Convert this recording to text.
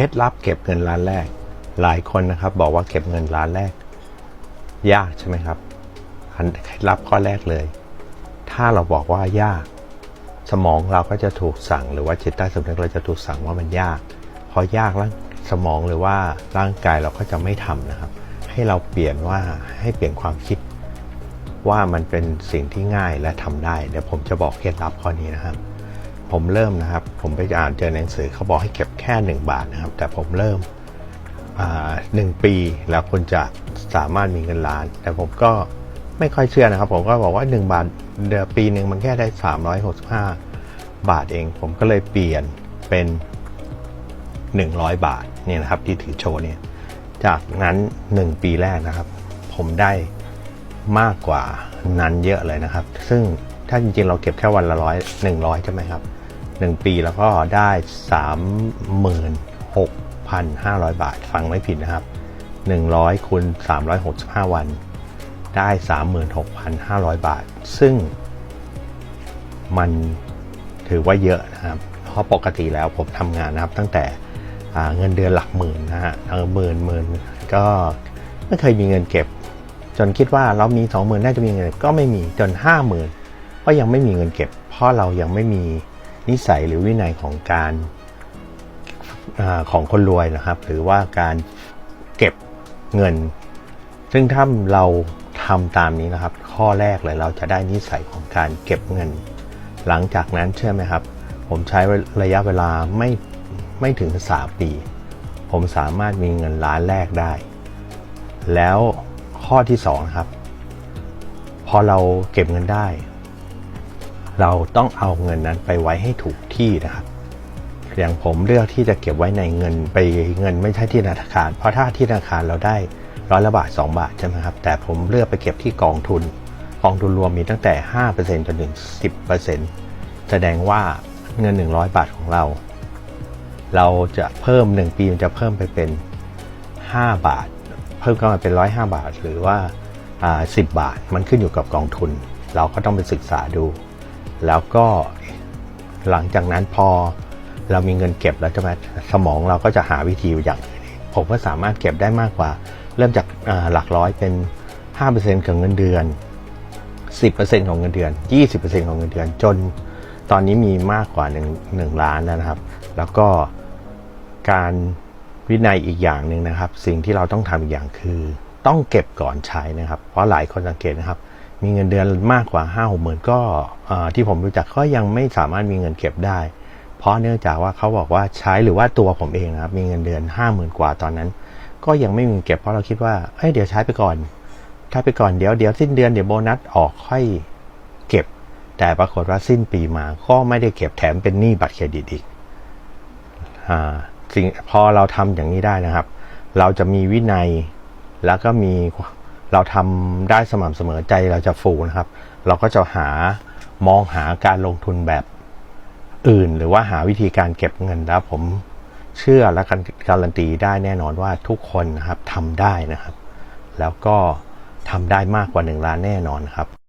ล็ดลับเก็บเงินล้านแรก หลายคนนะครับบอกว่าเก็บเงินล้านแรก ยากใช่ไหมครับเคล็ดลับข้อแรกเลย ถ้าเราบอกว่ายาก สมองเราก็จะถูกสั่ง หรือว่าจิตใต้สำนึกเราจะถูกสั่งว่ามันยาก พอยากแล้วสมองหรือว่าร่างกายเราก็จะไม่ทำนะครับ ให้เราเปลี่ยนว่าให้เปลี่ยนความคิด ว่ามันเป็นสิ่งที่ง่ายและทำได้ เดี๋ยวผมจะบอกเคล็ดลับข้อนี้นะครับ ผมเริ่มนะครับ ผมไปอ่านเจอในหนังสือเขาบอกให้เก็บแค่ 1 บาทนะครับ แต่ผมเริ่มหนึ่งปีแล้วคุณจะสามารถมีเงินล้าน แต่ผมก็ไม่ค่อยเชื่อนะครับ ผมก็บอกว่า 1 บาทเดือนปีหนึ่งมันแค่ได้ 365 บาทเอง ผมก็เลยเปลี่ยนเป็น 100 บาทเนี่ยนะครับที่ถือโชว์เนี่ยจากนั้น 1 ปีแรกนะครับ ผมได้มากกว่านั้นเยอะเลยนะครับ ซึ่งถ้าจริงๆเราเก็บแค่วันละร้อยหนึ่งร้อยใช่ไหมครับ หนึ่งปีแล้วก็ได้สามหมื่นหกพันห้าร้อยบาท ฟังไม่ผิดนะครับหนึ่งร้อยคูณสามร้อยหกสิบห้าวัน ได้สามหมื่นหกพันห้าร้อยบาท ซึ่งมันถือว่าเยอะนะครับ เพราะปกติแล้วผมทำงานนะครับ ตั้งแต่เงินเดือนหลักหมื่นนะฮะเออหมื่นหมื่นก็ไม่เคยมีเงินเก็บ จนคิดว่าเรามีสองหมื่นน่าจะมีเงินก็บก็ไม่มีจนห้าหมื่นก็ยังไม่มีเงินเก็บ เพราะเรายังไม่มี นิสัยหรือวินัยของการอของคนรวยนะครับ หรือว่าการเก็บเงิน ซึ่งถ้าเราทำตามนี้นะครับ ข้อแรกเลยเราจะได้นิสัยของการเก็บเงิน หลังจากนั้นเชื่อไหมครับ ผมใช้ระยะเวลาไม่ไม่ถึง 3 ปี ผมสามารถมีเงินล้านแรกได้ แล้วข้อที่2นะครับ พอเราเก็บเงินได้ เราต้องเอาเงินนั้นไปไว้ให้ถูกที่นะครับ อย่างผมเลือกที่จะเก็บไว้ในเงินไปเงินไม่ใช่ที่ธนาคาร เพราะถ้าที่ธนาคารเราได้ร้อยละบาท 2 บาทใช่ไหมครับ แต่ผมเลือกไปเก็บที่กองทุน กองทุนรวมมีตั้งแต่ 5%จนถึง 10%แสดงว่าเงิน 100 บาทของเรา เราจะเพิ่ม 1 ปีมันจะเพิ่มไปเป็น 5 บาท เพิ่มขึ้นมาเป็น 105 บาท หรือว่าอ่า10 บาท มันขึ้นอยู่กับกองทุน เราก็ต้องไปศึกษาดู แล้วก็หลังจากนั้นพอเรามีเงินเก็บแล้วใช่ไหมสมองเราก็จะหาวิธีอย่างอื่นอีกผมก็สามารถเก็บได้มากกว่า เริ่มจากาหลักร้อยเป็น 5%ของเงินเดือน 10%ของเงินเดือน 20%ของเงินเดือน จนตอนนี้มีมากกว่า1 1ล้านแล้วนะครับ แล้วก็การวินัยอีกอย่างหนึ่งนะครับ สิ่งที่เราต้องทำอีกอย่างคือ ต้องเก็บก่อนใช้นะครับ เพราะหลายคนสังเกตนะครับ มีเงินเดือนมากกว่า5 6หกหมื่นก็ที่ผมรู้จักก็ยังไม่สามารถมีเงินเก็บได้ เพราะเนื่องจากว่าเขาบอกว่าใช้หรือว่าตัวผมเองนะครับมีเงินเดือน 5 0,000 กว่าตอนนั้น ก็ยังไม่มีเง็บเพราะเราคิดว่าเอ้ยเดี๋ยวใช้ไปก่อนใช้ไปก่อนเดี๋ยวเดี๋ยวสิ้นเดือนเดี๋ยวโบนัสออกค่อยเก็บ แต่ปรากฏว่าสิ้นปีมาก็ไม่ได้เก็บแถมเป็นหนี้บัตรเครดิตอีกอ่าสิ่งพอเราทำอย่างนี้ได้นะครับ เราจะมีวินัยแล้วก็มี เราทำได้สม่ำเสมอใจเราจะฟูนะครับ เราก็จะหามองหาการลงทุนแบบอื่น หรือว่าหาวิธีการเก็บเงินแล้วผมเชื่อและการการันตีได้แน่นอนว่าทุกคนนะครับทำได้นะครับ แล้วก็ทำได้มากกว่าหนึ่งล้านแน่นอนครับ